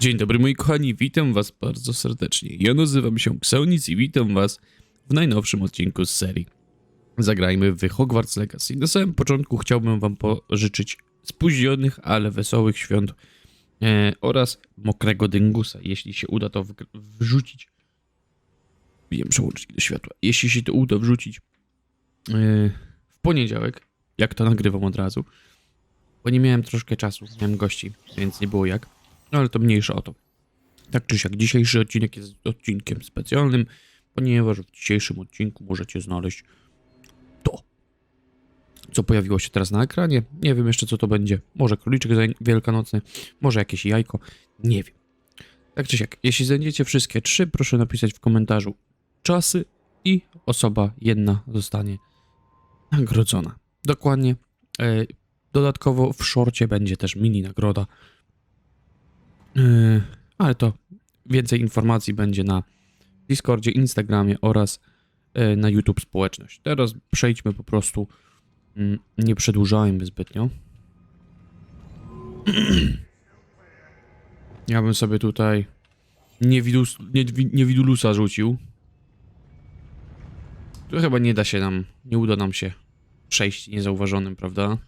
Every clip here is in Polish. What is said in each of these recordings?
Dzień dobry moi kochani, witam was bardzo serdecznie. Ja nazywam się Ksonic i witam was w najnowszym odcinku z serii. Zagrajmy w Hogwarts Legacy. Na samym początku chciałbym wam pożyczyć spóźnionych, ale wesołych świąt e, oraz mokrego dyngusa. Jeśli się uda to wrzucić. Wiem przełączyć do światła. Jeśli się to uda wrzucić e, w poniedziałek, jak to nagrywam od razu, bo nie miałem troszkę czasu, miałem gości, więc nie było jak. No ale to mniejsza o to. Tak czy siak, dzisiejszy odcinek jest odcinkiem specjalnym, ponieważ w dzisiejszym odcinku możecie znaleźć to, co pojawiło się teraz na ekranie. Nie wiem jeszcze co to będzie. Może króliczek wielkanocny, może jakieś jajko, nie wiem. Tak czy siak, jeśli znajdziecie wszystkie trzy, proszę napisać w komentarzu czasy i osoba jedna zostanie nagrodzona. Dokładnie. E, Dodatkowo w szorcie będzie też mini nagroda. Yy, ale to więcej informacji będzie na Discordzie, Instagramie oraz yy, na YouTube społeczność. Teraz przejdźmy po prostu, mm, nie przedłużajmy zbytnio. Ja bym sobie tutaj niewidus, niewi- niewidulusa rzucił. Tu chyba nie da się nam, nie uda nam się przejść niezauważonym, prawda?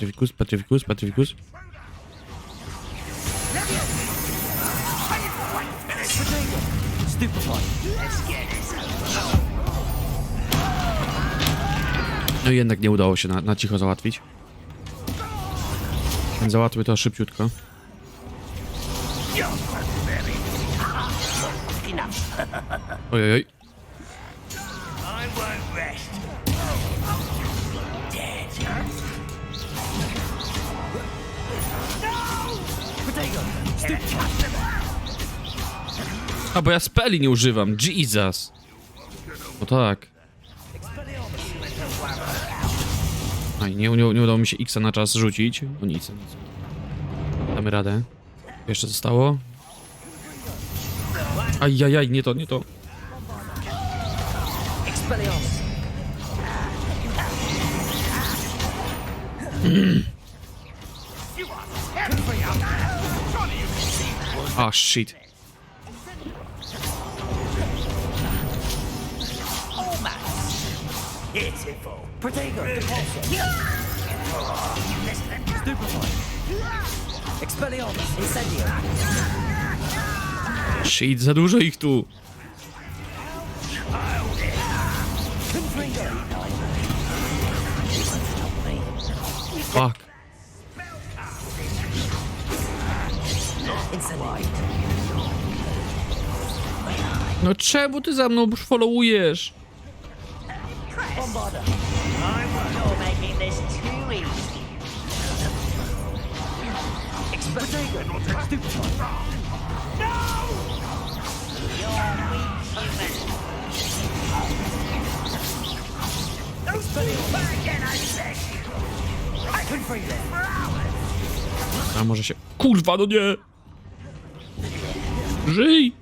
Patryfikus, Patryfikus, Patryfikus. No i jednak nie udało się na, na cicho załatwić. Więc załatwię to szybciutko. Ojej, A bo ja speli nie używam, Jesus! No tak. Aj, nie, nie, nie udało mi się X na czas rzucić. No nic, nic. Damy radę. Jeszcze zostało. Ajajaj, nie to, nie to. Expelliarmus! Ah, shit. Shit, za dużo ich tu. Fuck. No czemu ty za mną followujesz? A może się... Kurwa, no nie! Żyj!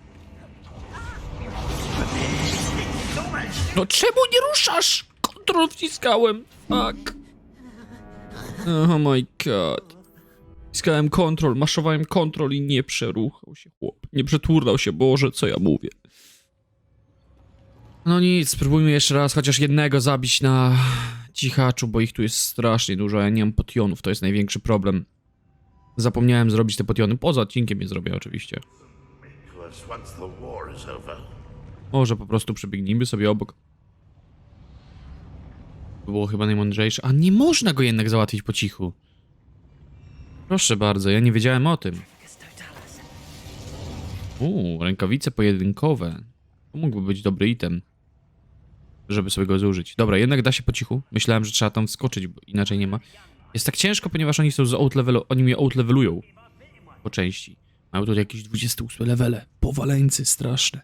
No czemu nie ruszasz? Kontrol wciskałem. Fuck. Oh my god. Wciskałem kontrol, maszowałem kontrol i nie przeruchał się chłop. Nie przeturnał się, Boże, co ja mówię. No nic, spróbujmy jeszcze raz chociaż jednego zabić na cichaczu, bo ich tu jest strasznie dużo, ja nie mam potionów, to jest największy problem. Zapomniałem zrobić te potiony, poza odcinkiem je zrobię oczywiście. Może po prostu przebiegnijmy sobie obok. Było chyba najmądrzejsze. A nie można go jednak załatwić po cichu. Proszę bardzo, ja nie wiedziałem o tym. Uuu, rękawice pojedynkowe. To mógłby być dobry item. Żeby sobie go zużyć. Dobra, jednak da się po cichu. Myślałem, że trzeba tam wskoczyć, bo inaczej nie ma. Jest tak ciężko, ponieważ oni są z outlevelu, oni mnie outlevelują. Po części. Mają tu jakieś 28 levele. Powaleńcy, straszne.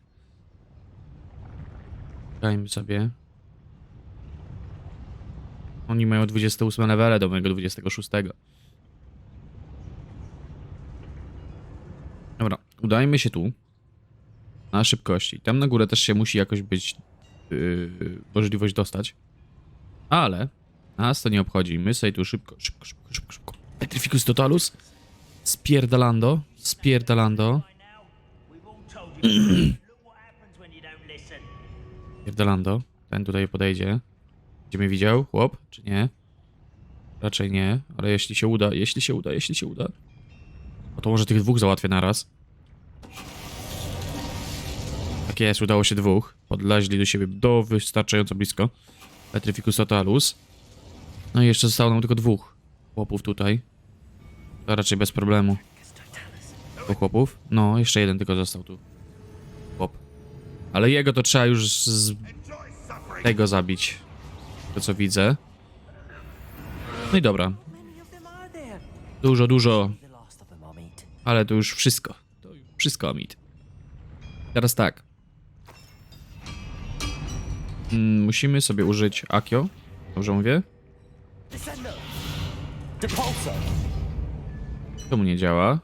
Dajmy sobie. Oni mają 28 levele do mojego 26. Dobra, udajmy się tu. Na szybkości. Tam na górę też się musi jakoś być yy, możliwość dostać. Ale Nas to nie obchodzi. My sobie tu szybko, szybko, szybko, szybko. Petrificus totalus. Spierdalando. Spierdalando. Spierdalando. Ten tutaj podejdzie. Będzie mnie widział, chłop, czy nie? Raczej nie, ale jeśli się uda, jeśli się uda, jeśli się uda. No to może tych dwóch załatwię naraz. Tak jest, udało się dwóch. Podlaźli do siebie do wystarczająco blisko. Petrificus totalus. No i jeszcze zostało nam tylko dwóch chłopów tutaj. To raczej bez problemu. Dwóch chłopów? No, jeszcze jeden tylko został tu. Chłop. Ale jego to trzeba już z tego zabić. To co widzę. No i dobra. Dużo, dużo. Ale to już wszystko. Wszystko, Amit. Teraz tak. Mm, musimy sobie użyć Akio. Dobrze mówię? Czemu nie działa?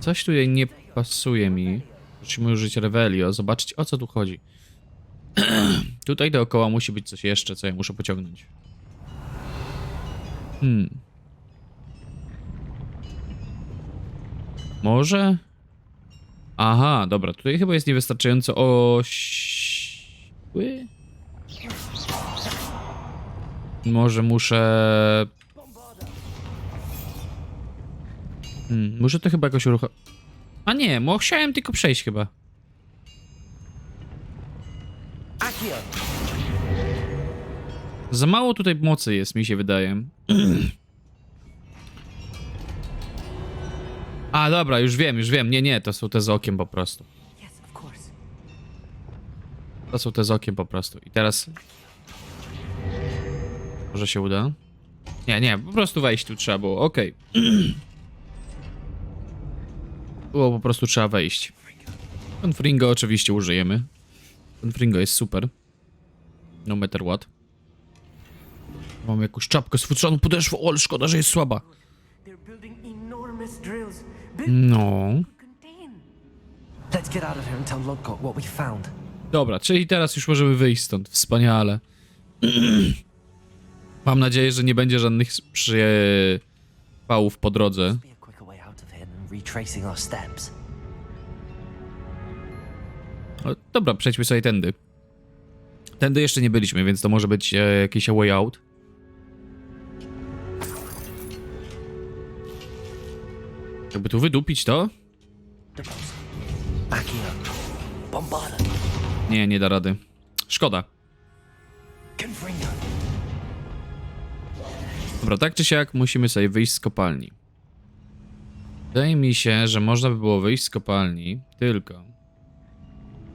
Coś tutaj nie pasuje mi. Musimy użyć Revelio, zobaczyć o co tu chodzi. tutaj dookoła musi być coś jeszcze, co ja muszę pociągnąć. Hmm. Może? Aha, dobra, tutaj chyba jest niewystarczająco ośły. Może muszę... Hmm, muszę to chyba jakoś uruchomić. A nie, mo chciałem tylko przejść chyba. Za mało tutaj mocy jest, mi się wydaje. A, dobra, już wiem, już wiem. Nie, nie, to są te z okiem po prostu. To są te z okiem po prostu. I teraz... Może się uda? Nie, nie, po prostu wejść tu trzeba było, okej. Było po prostu trzeba wejść. Confringo oczywiście użyjemy. Confringo jest super. No matter what. Mam jakąś czapkę z futrzaną podeszwą, o, szkoda, że jest słaba. No. Dobra, czyli teraz już możemy wyjść stąd. Wspaniale. Mam nadzieję, że nie będzie żadnych przypałów po drodze. Be a quicker way out of here than retracing our steps. No, dobra, przejdźmy sobie tędy. Tędy jeszcze nie byliśmy, więc to może być e, jakiś way out. Jakby tu wydupić to? Nie, nie da rady. Szkoda. Dobra, tak czy siak musimy sobie wyjść z kopalni. Wydaje mi się, że można by było wyjść z kopalni, tylko...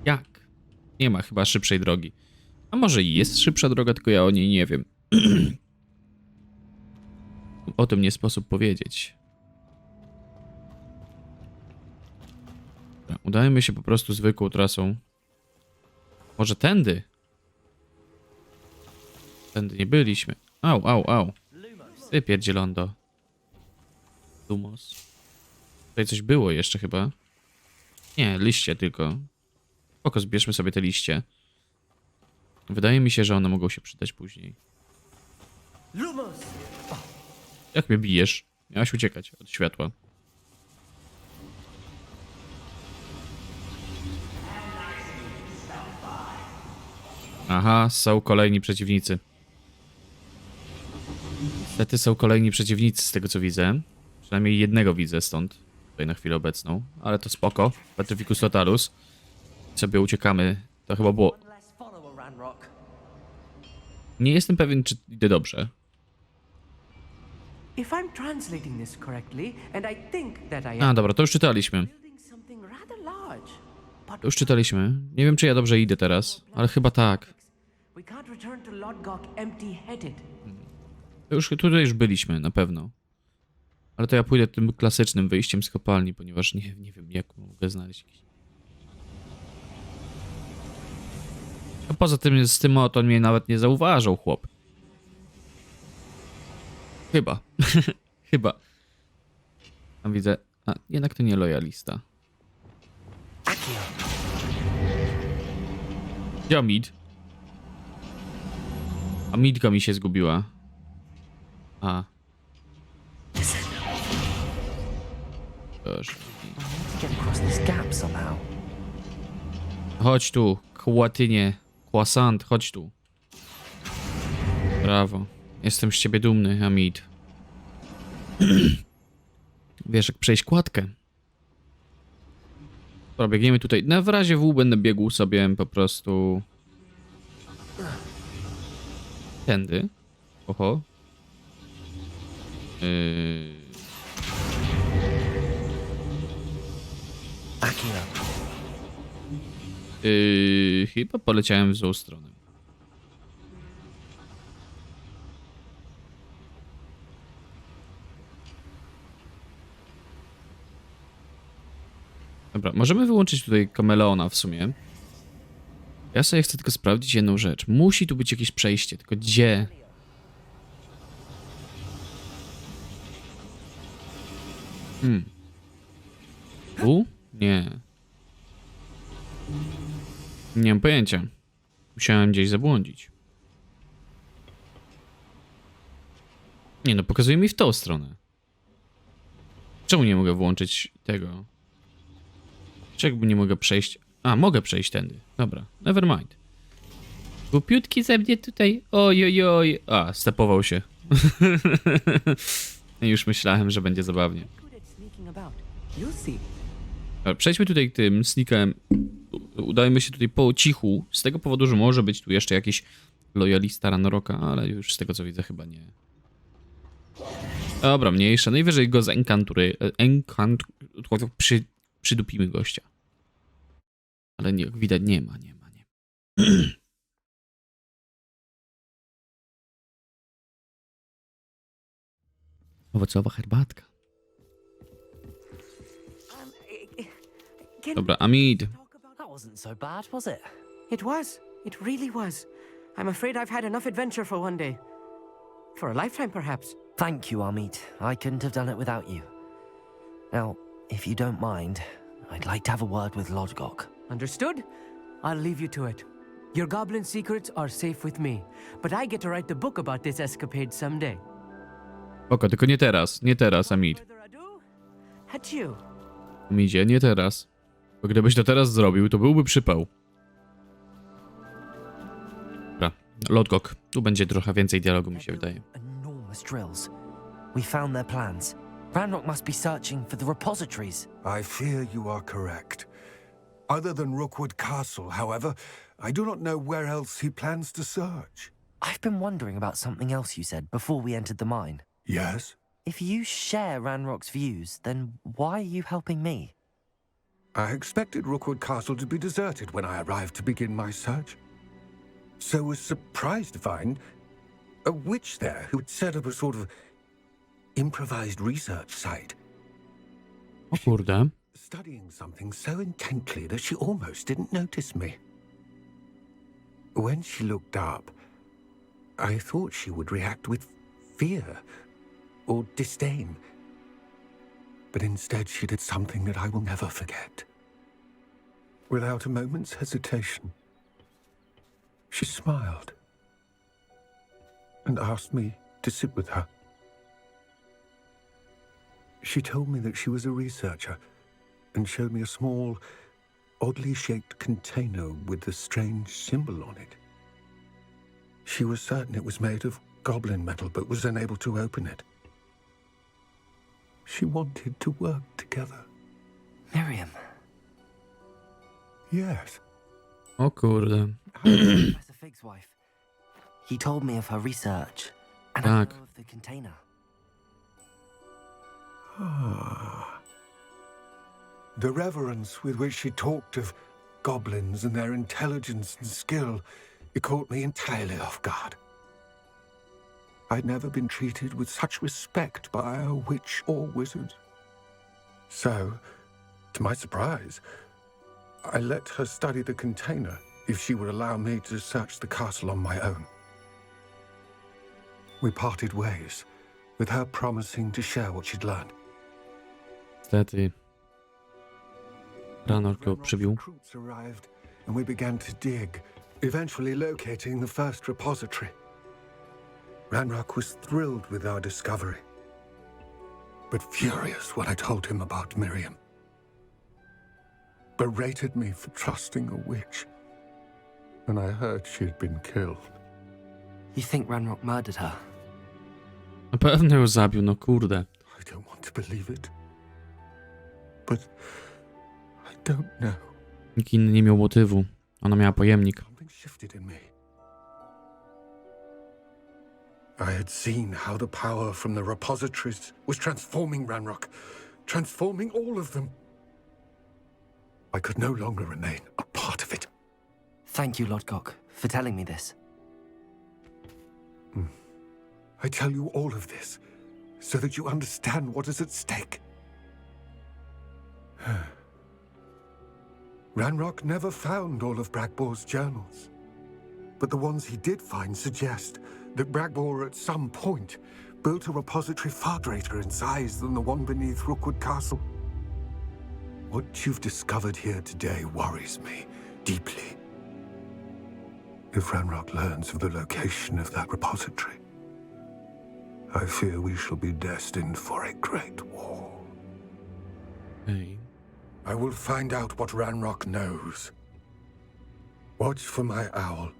Jak? Nie ma chyba szybszej drogi. A może jest szybsza droga, tylko ja o niej nie wiem. o tym nie sposób powiedzieć. Udajemy się po prostu zwykłą trasą. Może tędy? Tędy nie byliśmy. Au, au, au. Ty pierdzielondo. Lumos. Tutaj coś było jeszcze chyba. Nie, liście tylko. Oko, zbierzmy sobie te liście. Wydaje mi się, że one mogą się przydać później. Lumos. Jak mnie bijesz? Miałaś uciekać od światła. Aha, są kolejni przeciwnicy. Niestety są kolejni przeciwnicy z tego co widzę. Przynajmniej jednego widzę stąd. Tutaj na chwilę obecną. Ale to spoko. Petrificus totalus. Sobie uciekamy. To chyba było... Nie jestem pewien, czy idę dobrze. A, dobra, to już czytaliśmy. To już czytaliśmy. Nie wiem, czy ja dobrze idę teraz, ale chyba tak. To Już, tutaj już byliśmy, na pewno. Ale to ja pójdę tym klasycznym wyjściem z kopalni, ponieważ nie, nie wiem, jak mogę znaleźć jakiś... A poza tym z tym oto mnie nawet nie zauważył chłop. Chyba. Chyba. Tam widzę... A, jednak to nie lojalista. Accio. Diomid. A Midka mi się zgubiła. A. Proszę. Get across this gap somehow. Chodź tu, kłatynie. Croissant, chodź tu. Brawo. Jestem z ciebie dumny, Hamid. Wiesz, jak przejść kładkę. Dobra, biegniemy tutaj. Na w razie W będę biegł sobie po prostu... Tędy. Oho. Yy... Akira, Yy, chyba poleciałem w złą stronę. Dobra, możemy wyłączyć tutaj kameleona w sumie. Ja sobie chcę tylko sprawdzić jedną rzecz. Musi tu być jakieś przejście, tylko gdzie? Hmm. Tu? Nie. Mam pojęcia. Musiałem gdzieś zabłądzić. Nie no, pokazuje mi w tą stronę. Czemu nie mogę włączyć tego? Czemu nie mogę przejść? A, mogę przejść tędy. Dobra, never mind. Głupiutki ze mnie tutaj. Oj, oj, oj. A, stepował się. Już myślałem, że będzie zabawnie. Przejdźmy tutaj tym sneakem. Udajmy się tutaj po cichu. Z tego powodu, że może być tu jeszcze jakiś lojalista Ranoroka, ale już z tego co widzę chyba nie. Dobra, mniejsza. Najwyżej go zenkantury. Enkant... Przy, przydupimy gościa. Ale nie, jak widać nie ma, nie ma, nie ma. Owocowa herbatka. Um, eh, can Dobra, Amid. Wasn't so bad, was it? It was. It really was. I'm afraid I've had enough adventure for one day. For a lifetime, perhaps. Thank you, Armit. I couldn't have done it without you. Now, if you don't mind, I'd like to have a word with Lodgok. Understood? I'll leave you to it. Your goblin secrets are safe with me, but I get to write the book about this escapade someday. Oko, tylko nie teraz, nie teraz, Amid. Further ado, adieu. Amidzie, nie teraz. Bo gdybyś to teraz zrobił, to byłby przypał. Dobra, Lodgok. Tu będzie trochę więcej dialogu, mi się wydaje. Enormous drills. We found their plans. Ranrock must be searching for the repositories. I fear you are correct. Other than Rookwood Castle, however, I do not know where else he plans to search. I've been wondering about something else you said before we entered the mine. Yes? If you share Ranrock's views, then why are you helping me? I expected Rookwood Castle to be deserted when I arrived to begin my search. So was surprised to find a witch there who had set up a sort of improvised research site, O kurde. studying something so intently that she almost didn't notice me. When she looked up, I thought she would react with fear or disdain. But instead, she did something that I will never forget. Without a moment's hesitation, she smiled and asked me to sit with her. She told me that she was a researcher and showed me a small, oddly shaped container with a strange symbol on it. She was certain it was made of goblin metal, but was unable to open it. She wanted to work together. Miriam. Yes. O kurde. Professor Fig's wife. He told me of her research, and I Tak. know of the container. Ah. The reverence with which she talked of goblins and their intelligence and skill, it caught me entirely off guard. I'd never been treated with such respect by a witch or wizard. So, to my surprise, I let her study the container if she would allow me to search the castle on my own. We parted ways, with her promising to share what she'd learned. Niestety. Ranor go przybił. Arrived, and we began to dig, eventually locating the first repository. Ranrock was thrilled with our discovery, but furious when I told him about Miriam. Berated me for trusting a witch when I heard she had been killed. You think Ranrock murdered her? Na pewno ją zabił, no kurde. I don't want to believe it. But I don't know. Nikt inny nie miał motywu. Ona miała pojemnik. Something shifted in me. I had seen how the power from the repositories was transforming Ranrock, transforming all of them. I could no longer remain a part of it. Thank you, Lodgok, for telling me this. Hmm. I tell you all of this so that you understand what is at stake. Ranrock never found all of Bragbor's journals. But the ones he did find suggest that Bragbor at some point built a repository far greater in size than the one beneath Rookwood Castle. What you've discovered here today worries me deeply. If Ranrock learns of the location of that repository, I fear we shall be destined for a great war. Ej. I will find out what Ranrock knows. Watch for my owl.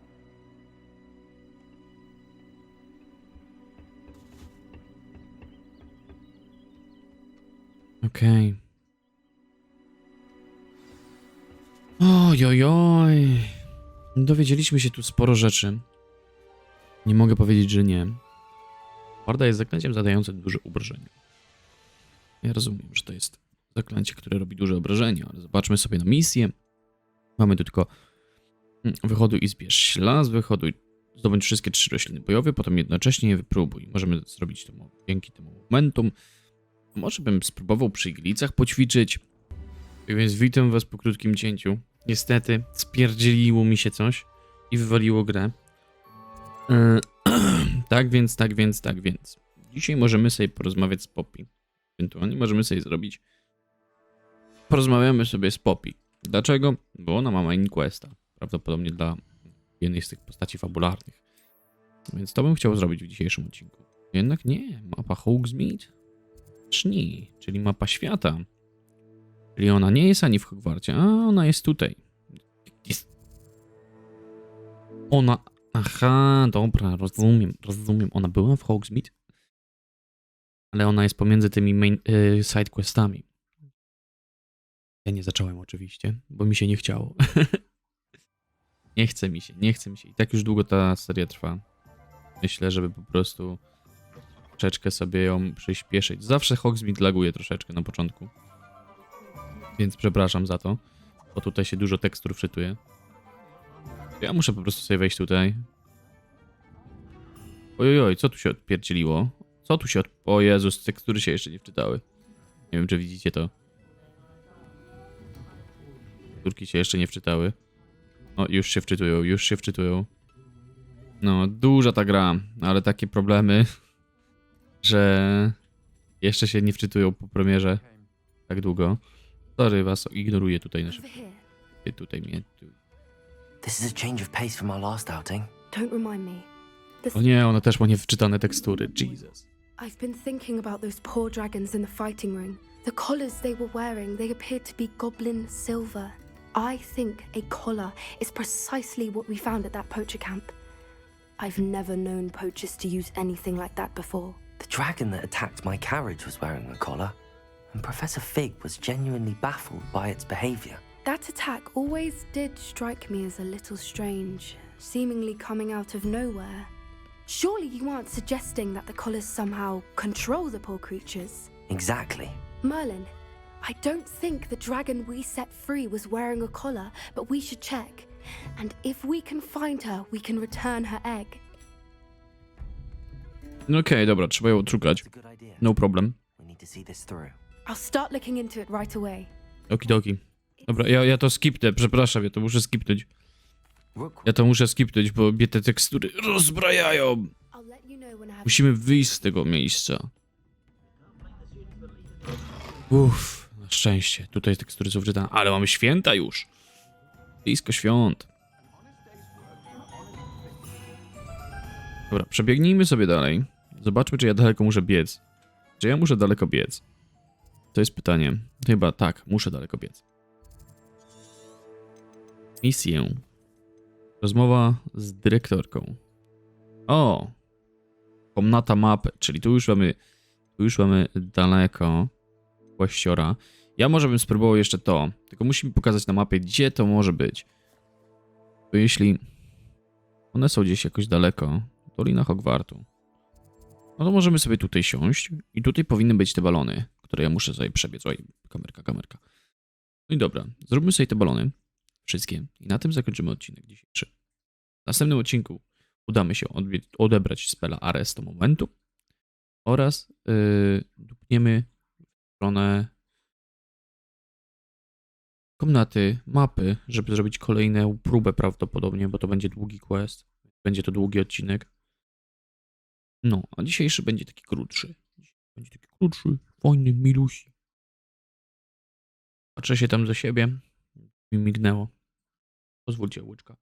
Okej. Oj, oj, oj. Dowiedzieliśmy się tu sporo rzeczy. Nie mogę powiedzieć, że nie. Warda jest zaklęciem zadającym duże obrażenia. Ja rozumiem, że to jest zaklęcie, które robi duże obrażenia, ale zobaczmy sobie na misję. Mamy tu tylko mm, wychoduj i zbierz ślas, wychoduj, zdobądź wszystkie trzy rośliny bojowe, potem jednocześnie je wypróbuj. Możemy zrobić to mo- dzięki temu momentum. Może bym spróbował przy iglicach poćwiczyć. Więc witam was po krótkim cięciu. Niestety spierdzieliło mi się coś i wywaliło grę. Yy, tak więc, tak więc, tak więc. Dzisiaj możemy sobie porozmawiać z Poppy. Ewentualnie możemy sobie zrobić. Porozmawiamy sobie z Poppy. Dlaczego? Bo ona ma main questa. Prawdopodobnie dla jednej z tych postaci fabularnych. Więc to bym chciał zrobić w dzisiejszym odcinku. Jednak nie, mapa Hogsmeade Szni, czyli mapa świata. Czyli ona nie jest ani w Hogwarcie, a ona jest tutaj. Jest. Ona. Aha, dobra, rozumiem, rozumiem. Ona była w Hogsmeade, ale ona jest pomiędzy tymi main y, sidequestami. Ja nie zacząłem oczywiście, bo mi się nie chciało. nie chce mi się, nie chce mi się. I tak już długo ta seria trwa. Myślę, żeby po prostu troszeczkę sobie ją przyspieszyć. Zawsze Hogsmeade laguje troszeczkę na początku. Więc przepraszam za to, bo tutaj się dużo tekstur wczytuje. Ja muszę po prostu sobie wejść tutaj. Ojoj, co tu się odpierdzieliło? Co tu się od... O Jezus, tekstury się jeszcze nie wczytały. Nie wiem, czy widzicie to. Teksturki się jeszcze nie wczytały. O, już się wczytują, już się wczytują. No, duża ta gra, ale takie problemy że jeszcze się nie wczytują po premierze tak długo. Sorry was, ignoruję tutaj nasze... Tutaj mnie... Tu. This is a change of pace from our last outing. Don't remind me. The O nie, ona też ma niewczytane tekstury. Jesus. I've been thinking about those poor dragons in the fighting ring. The collars they were wearing, they appeared to be goblin silver. I think a collar is precisely what we found at that poacher camp. I've never known poachers to use anything like that before. The dragon that attacked my carriage was wearing a collar, and Professor Fig was genuinely baffled by its behavior. That attack always did strike me as a little strange, seemingly coming out of nowhere. Surely you aren't suggesting that the collars somehow control the poor creatures? Exactly. Merlin, I don't think the dragon we set free was wearing a collar, but we should check. And if we can find her, we can return her egg. No okej, dobra, trzeba ją odszukać. No problem. I'll start looking into it right away. Okidoki. Dobra, ja, ja to skipnę, przepraszam, ja to muszę skipnąć. Ja to muszę skipnąć, bo mnie te tekstury rozbrajają. Musimy wyjść z tego miejsca. Uff, na szczęście. Tutaj tekstury są wczytane, ale mamy święta już. Blisko świąt. Dobra, przebiegnijmy sobie dalej. Zobaczmy, czy ja daleko muszę biec. Czy ja muszę daleko biec? To jest pytanie. Chyba tak, muszę daleko biec. Misję. Rozmowa z dyrektorką. O! Komnata mapy, czyli tu już mamy, tu już mamy daleko właściora. Ja może bym spróbował jeszcze to, tylko musimy pokazać na mapie, gdzie to może być. Bo jeśli one są gdzieś jakoś daleko, Dolina Hogwartu, no to możemy sobie tutaj siąść i tutaj powinny być te balony, które ja muszę sobie przebiec. Oj, kamerka, kamerka. No i dobra, zróbmy sobie te balony. Wszystkie. I na tym zakończymy odcinek dzisiejszy. W następnym odcinku udamy się odebrać spela Aresto Momentu oraz yy, dupniemy w stronę komnaty, mapy, żeby zrobić kolejną próbę prawdopodobnie, bo to będzie długi quest. Będzie to długi odcinek. No, a dzisiejszy będzie taki krótszy. Będzie taki krótszy, fajny, milusi. Patrzę się tam za siebie. Mi mignęło. Pozwólcie, łyczka.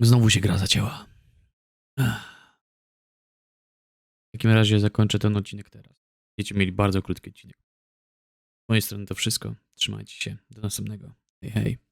Znowu się gra zacięła. W takim razie zakończę ten odcinek teraz. Będziecie mieli bardzo krótki odcinek. Z mojej strony to wszystko. Trzymajcie się. Do następnego. Hej, hej.